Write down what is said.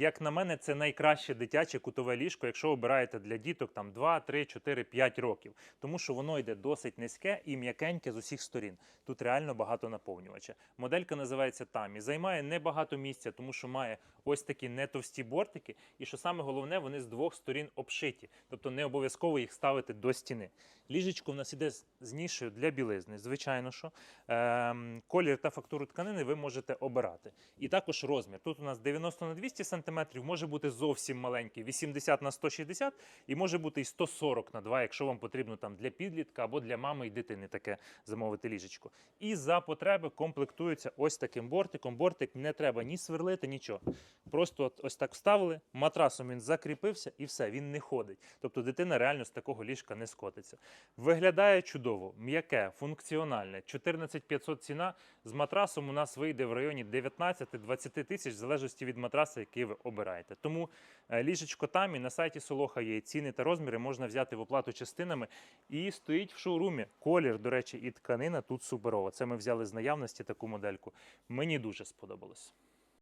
як на мене, це найкраще дитяче кутове ліжко, якщо обираєте для діток там 2, 3, 4, 5 років. Тому що воно йде досить низьке і м'якеньке з усіх сторін. Тут реально багато наповнювача. Моделька називається Тамі. Займає небагато місця, тому що має ось такі не товсті бортики. І що саме головне, вони з двох сторін обшиті. Тобто не обов'язково їх ставити до стіни. Ліжечко в нас іде з нішею для білизни. Звичайно, що ем, колір та фактуру тканини ви можете обирати. І також розмір. Тут у нас 90 на 200 см, може бути зовсім маленький, 80 на 160 і може бути і 140 на 2, якщо вам потрібно там для підлітка або для мами і дитини таке замовити ліжечко. І за потреби комплектується ось таким бортиком. Бортик не треба ні сверлити, нічого. Просто от ось так вставили, матрасом він закріпився і все, він не ходить. Тобто дитина реально з такого ліжка не скотиться. Виглядає чудово, м'яке, функціональне. 14500 ціна. З матрасом у нас вийде в районі 19-20 тисяч, в залежності від матраса, який ви обираєте. Тому е, ліжечко там і на сайті Солоха є ціни та розміри, можна взяти в оплату частинами. І стоїть в шоурумі. Колір, до речі, і тканина тут суперова. Це ми взяли з наявності таку модельку. Мені дуже сподобалось.